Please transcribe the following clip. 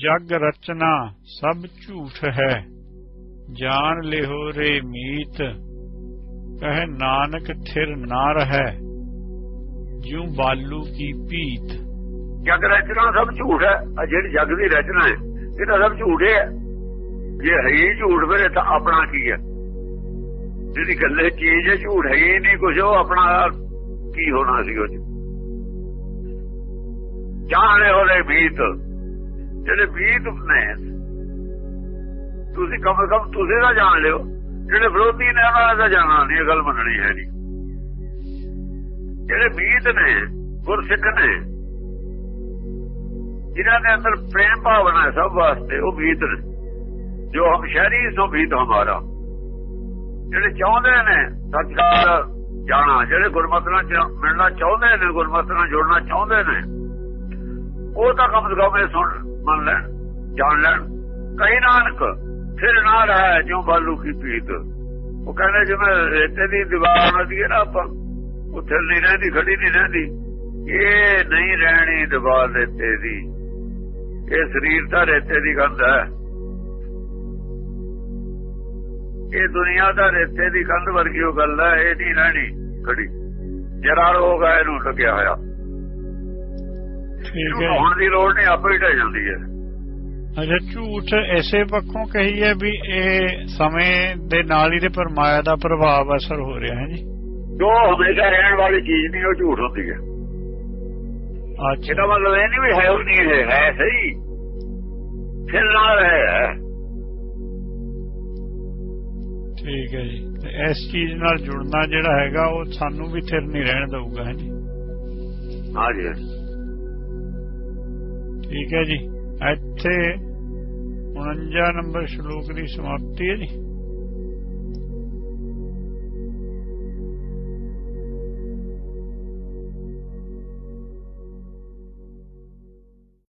ਜਗ ਰਚਨਾ ਸਭ ਝੂਠ ਹੈ। ਜਾਣ ਲਿਹੋ ਰੇ ਮੀਤ, ਕਹੇ ਨਾਨਕ ਥਿਰ ਨਾ ਰਹੈ ਜਿਉ ਬਾਲੂ ਕੀ ਪੀਤ ਜਗ ਰਚਨਾ ਸਭ ਝੂਠ ਹੈ। ਆ ਜਿਹੜੀ ਜਗ ਦੀ ਰਚਨਾ ਹੈ, ਇਹ ਤਾਂ ਸਭ ਝੂਠ ਹੈ। ਜੇ ਹੈ ਹੀ ਝੂਠ ਫਿਰ ਤਾਂ ਆਪਣਾ ਕੀ ਹੈ? ਜਿਹੜੀ ਗੱਲੇ ਚੀਜ਼ ਹੈ, ਝੂਠ ਹੈ ਹੀ ਨਹੀਂ ਕੁਝ ਉਹ ਆਪਣਾ ਕੀ ਹੋਣਾ ਸੀ ਉਹ 'ਚ? ਜਾਣੇ ਹੋਲੇ ਬੀਤ ਜਿਹੜੇ ਬੀਤ ਨੇ, ਤੁਸੀਂ ਕਮ ਕਮ ਤੁਸੀਂ ਤਾਂ ਜਾਣ ਲਿਓ, ਜਿਹੜੇ ਵਿਰੋਧੀ ਨੇ ਉਹਨਾਂ ਦਾ ਜਾਣਨਾ ਨਹੀਂ ਗੱਲ ਮੰਨਣੀ ਹੈ ਨਹੀਂ। ਜਿਹੜੇ ਬੀਤ ਨੇ, ਗੁਰਸਿੱਖ ਨੇ, ਜਿਨ੍ਹਾਂ ਦੇ ਅੰਦਰ ਪ੍ਰੇਮ ਭਾਵਨਾ ਹੈ ਸਭ ਵਾਸਤੇ, ਉਹ ਬੀਤ ਨੇ। ਜੋ ਹਮ ਸ਼ਹਿਰੀ, ਸੋ ਬੀਤ ਹਮਾਰਾ। ਜਿਹੜੇ ਚਾਹੁੰਦੇ ਨੇ ਸੱਚਖੰਡ ਜਾਣਾ, ਜਿਹੜੇ ਗੁਰਮਤਿ ਨਾਲ ਮਿਲਣਾ ਚਾਹੁੰਦੇ ਨੇ, ਗੁਰਮਤਿ ਨਾਲ ਜੁੜਨਾ ਚਾਹੁੰਦੇ ਨੇ ਉਹ ਤਾਂ ਕਮ ਸੇ ਕਮ ਸੁਣ, ਮੰਨ ਲੈਣ ਜਾਣ ਲੈਣ। ਕਈ ਨਾਨਕ, ਫਿਰ ਨਾ ਰਹਾ ਜੋ ਬਾਲੂ ਕੀ ਪੀਤ। ਉਹ ਕਹਿੰਦੇ ਜਿਵੇਂ ਰੇਤੇ ਦੀ ਦੀਵਾਰ ਹੁੰਦੀ ਹੈ ਨਾ ਆਪਾਂ, ਉੱਥੇ ਨਹੀਂ ਰਹਿੰਦੀ, ਖੜੀ ਨਹੀਂ ਰਹਿੰਦੀ। ਇਹ ਨਹੀਂ ਰਹਿਣੀ ਦੀਵਾਰ ਰੇਤੇ ਦੀ। ਇਹ ਸਰੀਰ ਤਾਂ ਰੇਤੇ ਦੀ ਗੰਧ ਹੈ। ਇਹ ਦੁਨੀਆ ਦਾ ਰੇਤੇ ਦੀ ਕੰਧ ਵਰਗੀ ਉਹ ਗੱਲ ਹੈ, ਇਹ ਨਹੀਂ ਰਹਿਣੀ, ਖੜੀ। ਜਰਾ ਰੋਗ ਹੈ, ਇਹਨੂੰ ਲੱਗਿਆ ਹੋਇਆ। ਠੀਕ ਹੈ ਹੋਣ ਦੀ ਲੋੜ ਨਹੀਂ ਆਪੇ ਹੀ ਢਹਿ ਜਾਂਦੀ ਹੈ। ਅੱਛਾ ਝੂਠ ਐਸੇ ਪੱਖੋਂ ਕਹੀ ਹੈ ਵੀ ਇਹ ਸਮੇਂ ਦੇ ਨਾਲ ਹੀ ਦੇ ਪਰਮਾਇਆ ਦਾ ਪ੍ਰਭਾਵ ਅਸਰ ਹੋ ਰਿਹਾ ਹੈ ਜੀ। ਜੋ ਹਮੇਸ਼ਾ ਰਹਿਣ ਵਾਲੀ ਚੀਜ਼ ਨਹੀਂ ਉਹ ਝੂਠ ਹੁੰਦੀ ਹੈ। ਅੱਛਾ। ਇਹਦਾ ਮਤਲਬ ਇਹ ਨਹੀਂ ਵੀ ਹੈ ਉਹ ਨਹੀਂ ਹੈ ਹੈ ਸਹੀ। ਫਿਰ ਨਾਲ ਹੈ। ਠੀਕ ਹੈ ਜੀ। ਤੇ ਇਸ ਚੀਜ਼ ਨਾਲ ਜੁੜਨਾ ਜਿਹੜਾ ਹੈਗਾ ਉਹ ਸਾਨੂੰ ਵੀ ਥਿਰ ਨਹੀਂ ਰਹਿਣ ਦਊਗਾ ਹੈ ਜੀ। ਹਾਂਜੀ ਠੀਕ ਹੈ ਜੀ। ਇੱਥੇ 49 ਨੰਬਰ ਸ਼ਲੋਕ ਦੀ ਸਮਾਪਤੀ ਹੈ ਜੀ।